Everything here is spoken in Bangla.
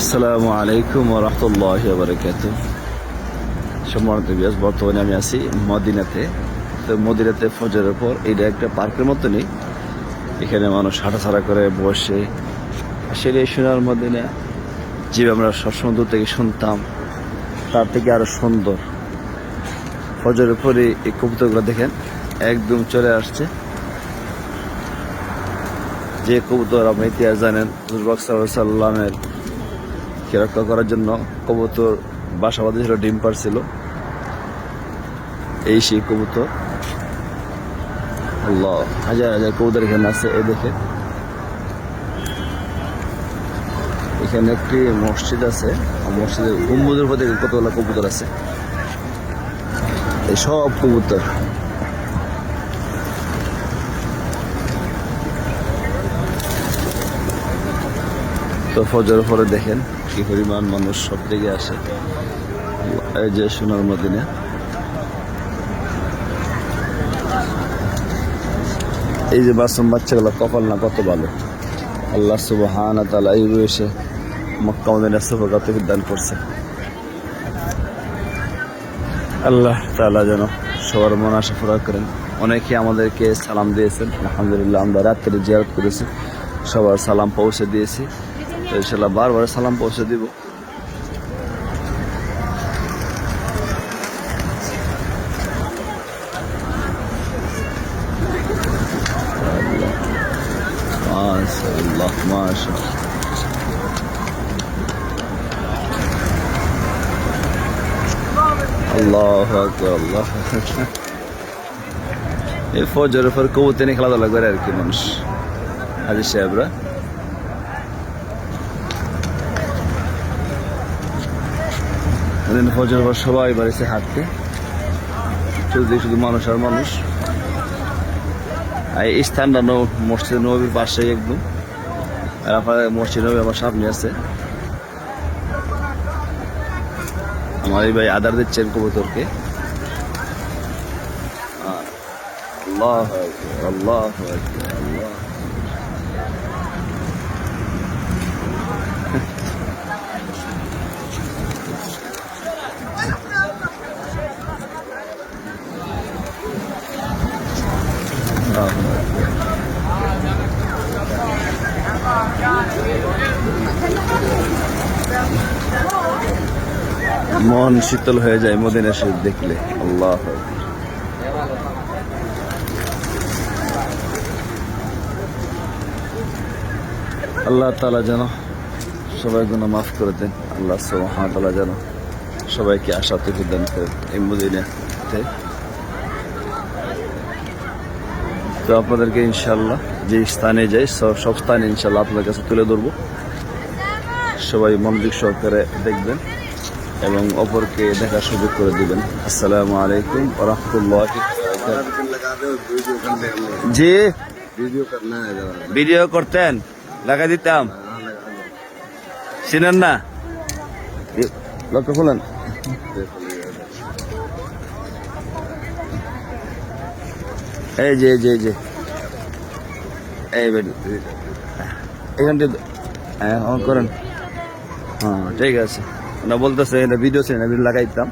আসসালামু আলাইকুম রহমতুল্লাহ বারকাত সম্মানিত বিয়াস বর্তমানে আমি আছি মদিনাতে। তো মদিনাতে ফজরের পর এটা একটা পার্কের মতো নেই এখানে মানুষ হাঁটাছাড়া করে, বসে। আসলে এই সোনার মদিনা যে আমরা সবসময় দূর থেকে শুনতাম, তার থেকে আরও সুন্দর। ফজরের পরে এই কবুতরগুলো দেখেন, একদম চলে আসছে। যে কবুতর আপনি ইতিহাস জানেন হুজুরবাক সাল্লামের রক্ষা করার জন্য কবুতর বাসা বাঁধে ছিল, ডিম পারছিল এই সেই কবুতর। আল্লাহ, হাজার হাজার কবুতর এখানে আছে, এ দেখে। এখানে একটি মসজিদ আছে মসজিদের গম্বুদের উপর দেখে কতগুলো কবুতর আছে। এই সব কবুতর। তো ফজর পরে দেখেন কি পরিমাণ মানুষ সব দিকে আসে এই যে সোনার মদিনা। এই যে বাসম বাচ্চাগুলো কপাল না কত ভালো। আল্লাহ সুবহান তালা এই রয়েছে মক্কা মদিনা সফরকাতে দান করছে। আল্লাহ তালা যেন সবার মন আশা পুরা করেন। অনেকে আমাদেরকে সালাম দিয়েছেন। আলহামদুলিল্লাহ আমরা রাত্রে জিয়ারত করেছি। সবার সালাম পৌঁছে দিয়েছি। তো ইনশাল্লাহ বারবার সালাম পৌঁছে দিব। মাশাআল্লাহ মাশাআল্লাহ। আল্লাহ আল্লাহ। এই ফজরের পর কবুতর নিয়ে খেলাধুলা করে আর কি মানুষ। হাজির সাহেবরা। এদিন ফজর পর সবাই বাড়িতে হাঁটতে শুধু শুধু মানুষ আর মানুষ। আর এই স্থানটা মসজিদ নবীর পাশে একদম। আর আপনার মসজিদ নবী আমার সামনে আছে। আমার এই ভাই আদার দিচ্ছেন কবুতরকে। আল্লাহ আল্লাহ মন শীতল হয়ে যায় মদিনা শরীফ দেখলে। আল্লাহ। আল্লাহ তালা যেন সবাই গুণ মাফ করে দেন। আল্লাহ তালা যেন সবাইকে আশা থেকে দান এই মদিনাতে। তো আপনাদেরকে ইনশাল্লাহ যে স্থানে যাই, সব সব স্থানে ইনশাল্লাহ আপনাদের কাছে তুলে ধরবো। সবাই মনোযোগ সহকারে দেখবেন এবং অপরকে দেখার সুযোগ করে দিবেন। আসসালামু আলাইকুম রহমতুল্লাহ জি। ভিডিও করতেন, লাগাই দিতাম। চিনেন না? লক্ষ্য খুলেন এই যে এই যে এই যে। এই এখানটা এখান হ্যাঁ করেন। হ্যাঁ ঠিক আছে। না, বলতেছে, এটা ভিডিও ছিল না ভিডিও লাগাইতাম।